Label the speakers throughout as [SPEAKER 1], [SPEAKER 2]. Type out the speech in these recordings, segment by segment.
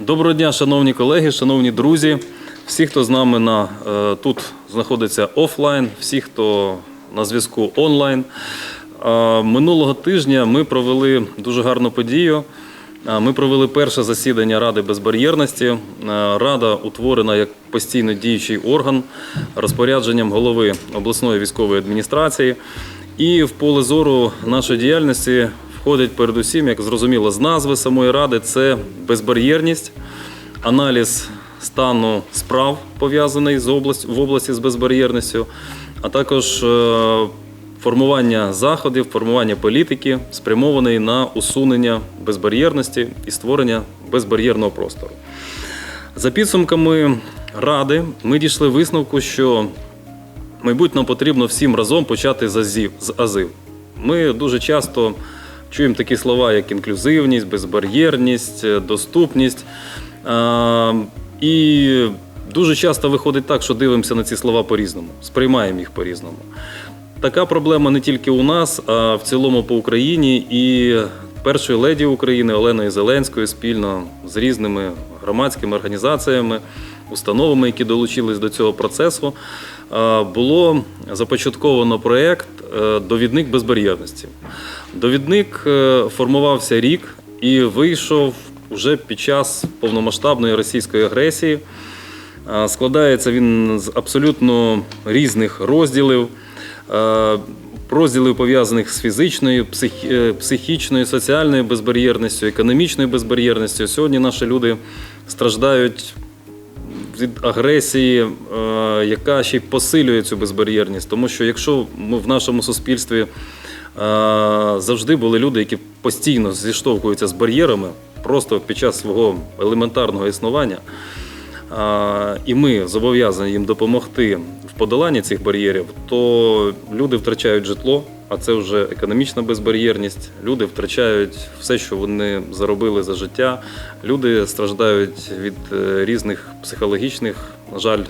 [SPEAKER 1] Доброго дня, шановні колеги, шановні друзі, всі, хто з нами на, е, тут знаходиться офлайн, всі, хто на зв'язку онлайн. Е, Минулого тижня ми провели дуже гарну подію. Е, Ми провели перше засідання Ради безбар'єрності. Рада утворена як постійно діючий орган розпорядженням голови обласної військової адміністрації. І в поле зору нашої діяльності входить передусім, як зрозуміло, з назви самої ради, це безбар'єрність, аналіз стану справ пов'язаний з область, в області з безбар'єрністю, а також е, формування заходів, формування політики, спрямованої на усунення безбар'єрності і створення безбар'єрного простору. За підсумками ради, ми дійшли висновку, що Мабуть, нам потрібно всім разом почати. З азів. Ми дуже часто чуємо такі слова, як інклюзивність, безбар'єрність, е, доступність. І дуже часто виходить так, що дивимося на ці слова по-різному, сприймаємо їх по-різному. Така проблема не тільки у нас, а в цілому по Україні. І першої леді України Оленою Зеленською спільно з різними громадськими організаціями, установами, які долучились до цього процесу, е, було започатковано проєкт е, Довідник безбар'єрності. Довідник е, формувався рік і вийшов вже під час повномасштабної російської агресії. Складається він з абсолютно різних розділів. Розділів пов'язаних з фізичною, психі- психічною, соціальною безбар'єрністю, економічною безбар'єрністю. Сьогодні наші люди страждають від агресії, е, яка ще й посилює цю безбар'єрність. Тому що якщо ми в нашому суспільстві е, завжди були люди, які постійно зіштовхуються з бар'єрами, просто під час свого елементарного існування. І ми зобов'язані їм допомогти в подоланні цих бар'єрів, то люди втрачають житло, а це вже економічна безбар'єрність. Люди втрачають все, що вони заробили за життя. Люди страждають від е, різних психологічних, на жаль,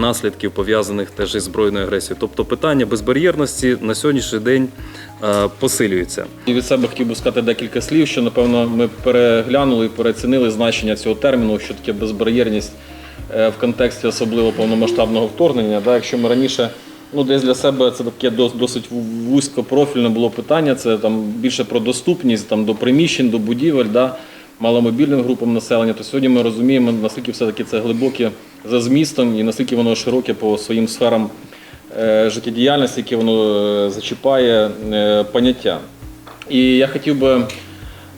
[SPEAKER 1] наслідків пов'язаних теж із збройною агресією. Тобто питання безбар'єрності на сьогоднішній день е, посилюється.
[SPEAKER 2] І від себе хотів би сказати декілька слів, що напевно ми переглянули і переоцінили значення цього терміну, що таке безбар'єрність е, в контексті особливо повномасштабного вторгнення. Якщо ми раніше ну, десь для себе це таке дос- досить вузькопрофільне було питання, це там більше про доступність там, до приміщень, до будівель, да, маломобільним групам населення, то сьогодні ми розуміємо, наскільки все-таки це глибоке за змістом і наскільки воно широке по своїм сферам е, життєдіяльності, яке воно е, зачіпає е, поняття. І я хотів би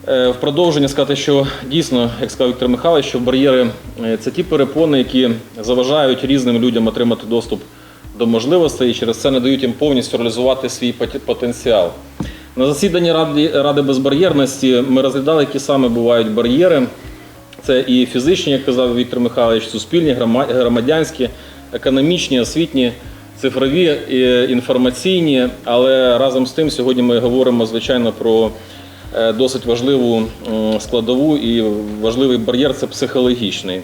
[SPEAKER 2] е, в продовження сказати, що дійсно, як сказав Віктор Михайлович, що бар'єри е, це ті перепони, які заважають різним людям отримати доступ до можливостей і через це не дають їм повністю реалізувати свій потенціал. На засіданні Ради, Ради безбар'єрності ми розглядали, які саме бувають бар'єри. Це і фізичні, як казав Віктор Михайлович, суспільні, громадянські, економічні, освітні, цифрові, інформаційні. Але разом з тим сьогодні ми говоримо, звичайно, про е, досить важливу складову і важливий бар'єр це психологічний.